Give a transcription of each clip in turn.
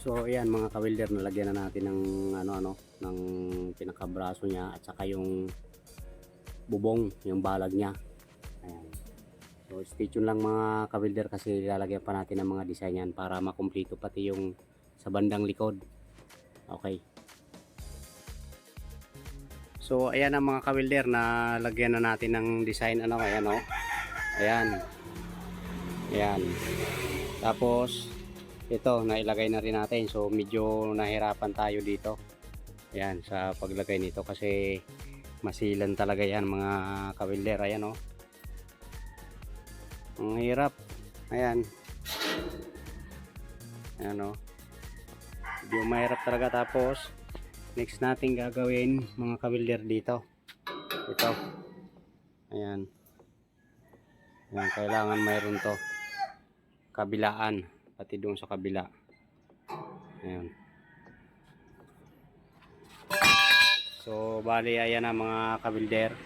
So ayan mga kawilder, nalagyan na natin ng ano ano ng pinakabraso niya at saka yung bubong, yung balag niya. Ayan. So stay tuned lang mga kawilder kasi lalagyan pa natin ng mga design yan para makumpleto pati yung sa bandang likod. Okay. So ayan ang mga kawilder na lagyan na natin ng design ano ayan oh. Ayan. Ayan. Tapos ito nailagay na rin natin. So medyo nahirapan tayo dito. Ayan sa paglagay nito. Kasi masilan talaga yan mga kawilder ayan o ang hirap. Ayan. Ayan o medyo mahirap talaga. Tapos next natin gagawin mga kawilder dito. Ito. Ayan. Ayan kailangan mayroon to. Kabilaan pati doon sa kabila. Ayan. So, bali ayan na mga kabilder.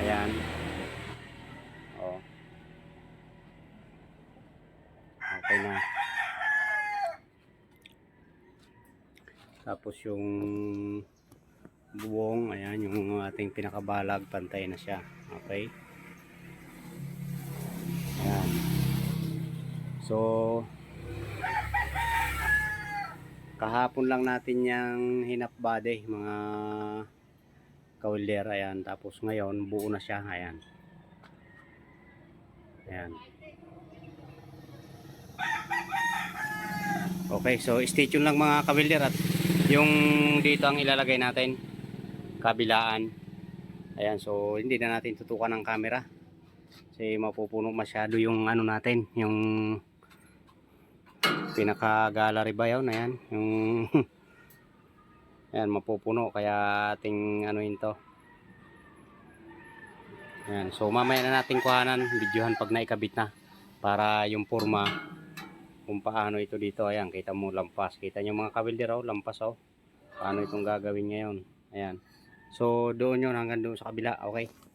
Ayan. Oh. Okay na. Tapos yung buwong, ayan, yung ating pinakabalag, pantay na siya. Okay. So, kahapon lang natin yung hinap body mga kawilder ayan. Tapos ngayon buo na siya ayan. Ayan. Okay so stay tuned lang mga kawilder at yung dito ang ilalagay natin kabilaan. Ayan so hindi na natin tutukan ng camera. Kasi mapupuno masyado yung ano natin yung pinaka gallery ba yun ayan yung ayan mapupuno. Kaya ating ano to. Ayan. So mamaya na natin kuhanan. Videohan pag naikabit na. Para yung forma kung paano ito dito. Ayan kita mo lampas. Kita nyo mga kabilder oh lampas oh. Paano itong gagawin ngayon. Ayan. So doon yun hanggang doon sa kabila. Okay